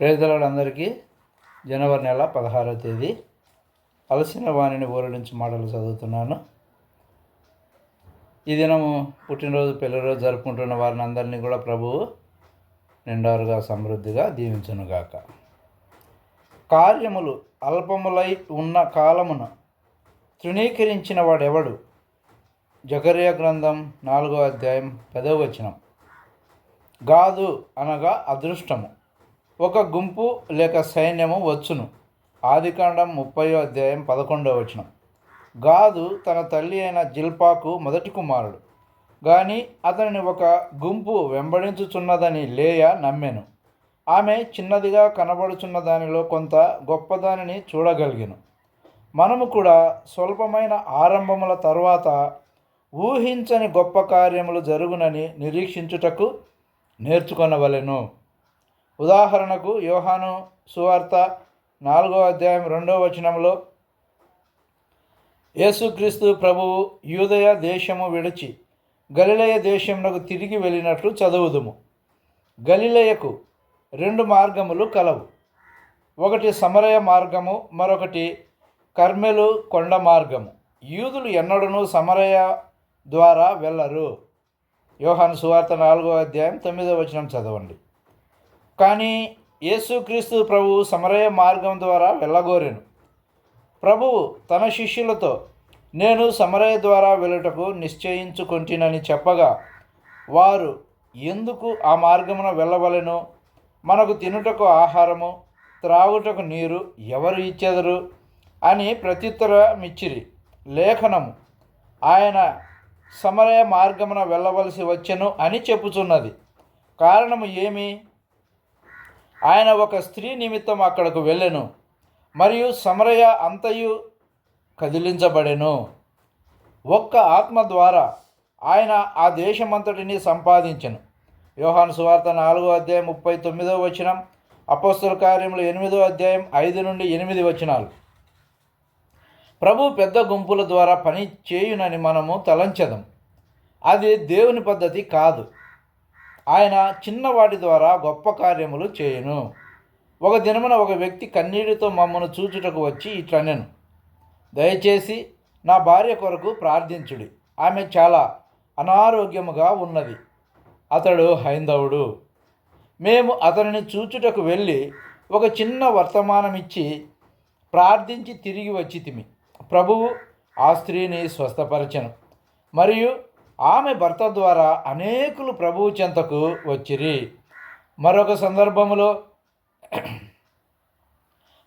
ప్రేదలందరికీ జనవరి నెల పదహారో తేదీ. అలసిన వాణిని ఊరడించి మాటలు చదువుతున్నాను. ఈ దినము పుట్టినరోజు పిల్లరోజు జరుపుకుంటున్న వారిని అందరినీ కూడా ప్రభువు నిండారుగా సమృద్ధిగా దీవించునుగాక కార్యములు అల్పములై ఉన్న కాలమున తృణీకరించిన వాడెవడు? జకర్య గ్రంథం నాలుగో అధ్యాయం పదవ వచనం. గాదు అనగా అదృష్టము. ఒక గుంపు లేక సైన్యము వచ్చును. ఆదికాండం ముప్పయో అధ్యాయం పదకొండవ వచనం. గాదు తన తల్లి అయిన జిల్పాకు మొదటి కుమారుడు. కానీ అతనిని ఒక గుంపు వెంబడించుచున్నదని లేయ నమ్మెను. ఆమె చిన్నదిగా కనబడుచున్న దానిలో కొంత గొప్పదానిని చూడగలిగాను. మనము కూడా స్వల్పమైన ఆరంభముల తర్వాత ఊహించని గొప్ప కార్యములు జరుగునని నిరీక్షించుటకు నేర్చుకొనవలెను. ఉదాహరణకు యోహాను సువార్త నాలుగో అధ్యాయం రెండో వచనంలో యేసుక్రీస్తు ప్రభువు యూదయ దేశము విడిచి గలిలయ దేశమునకు తిరిగి వెళ్ళినట్లు చదువుదుము. గలిలయకు రెండు మార్గములు కలవు. ఒకటి సమరయ మార్గము మరొకటి కర్మెలు కొండ మార్గము. యూదులు ఎన్నడూనూ సమరయ ద్వారా వెళ్ళరు. యోహాను సువార్త నాలుగో అధ్యాయం తొమ్మిదో వచనం చదవండి. కానీ యేసుక్రీస్తు ప్రభువు సమరయ మార్గం ద్వారా వెళ్ళగోరెను. ప్రభువు తన శిష్యులతో నేను సమరయ ద్వారా వెళ్ళుటకు నిశ్చయించుకొంటినని చెప్పగా వారు ఎందుకు ఆ మార్గమున వెళ్ళవలెను? మనకు తినుటకు ఆహారము త్రాగుటకు నీరు ఎవరు ఇచ్చెదరు? అని ప్రత్యుత్తరమిచ్చిరి. లేఖనము ఆయన సమరయ మార్గమున వెళ్ళవలసి వచ్చెను అని చెప్పుచున్నది. కారణము ఏమి? ఆయన ఒక స్త్రీ నిమిత్తం అక్కడకు వెళ్ళెను మరియు సమరయ అంతయు కదిలించబడెను. ఒక్క ఆత్మ ద్వారా ఆయన ఆ దేశమంతటిని సంపాదించెను. యోహాను సువార్త నాలుగో అధ్యాయం ముప్పై తొమ్మిదో వచనం అపోస్తుల కార్యములు ఎనిమిదో అధ్యాయం ఐదు నుండి ఎనిమిది వచనాలు. ప్రభు పెద్ద గుంపుల ద్వారా పని చేయునని మనము తలంచదం. అది దేవుని పద్ధతి కాదు. ఆయన చిన్నవాటి ద్వారా గొప్ప కార్యములు చేయను. ఒక దినమున ఒక వ్యక్తి కన్నీటితో మమ్మను చూచుటకు వచ్చి ఇట్లనెను. దయచేసి నా భార్య కొరకు ప్రార్థించుడి. ఆమె చాలా అనారోగ్యముగా ఉన్నది. అతడు హైందవుడు. మేము అతనిని చూచుటకు వెళ్ళి ఒక చిన్న వర్తమానం ఇచ్చి ప్రార్థించి తిరిగి వచ్చి తిమి ప్రభువు ఆ స్త్రీని స్వస్థపరచను. మరియు ఆమె భర్త ద్వారా అనేకులు ప్రభువు చెంతకు వచ్చిరి. మరొక సందర్భములో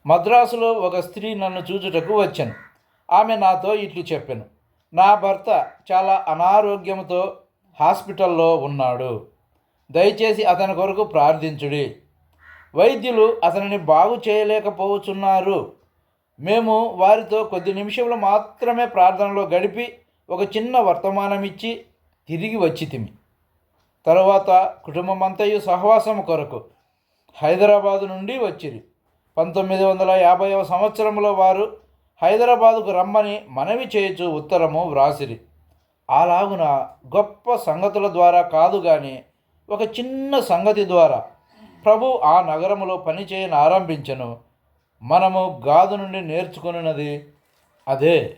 మద్రాసులో ఒక స్త్రీ నన్ను చూచుటకు వచ్చాను. ఆమె నాతో ఇట్లు చెప్పాను. నా భర్త చాలా అనారోగ్యంతో హాస్పిటల్లో ఉన్నాడు. దయచేసి అతని కొరకు ప్రార్థించుడి. వైద్యులు అతనిని బాగు చేయలేకపోతున్నారు. మేము వారితో కొద్ది నిమిషంలో మాత్రమే ప్రార్థనలో గడిపి ఒక చిన్న వర్తమానమిచ్చి తిరిగి వచ్చి తిమి తరువాత కుటుంబం అంతయు సహవాసము కొరకు హైదరాబాదు నుండి వచ్చిరి. పంతొమ్మిది వందల యాభైవ సంవత్సరంలో వారు హైదరాబాదుకు రమ్మని మనవి చేయొచ్చు ఉత్తరము వ్రాసిరి. అలాగున గొప్ప సంగతుల ద్వారా కాదు కానీ ఒక చిన్న సంగతి ద్వారా ప్రభు ఆ నగరములో పనిచేయని ఆరంభించను. మనము గాదు నుండి నేర్చుకున్నది అదే.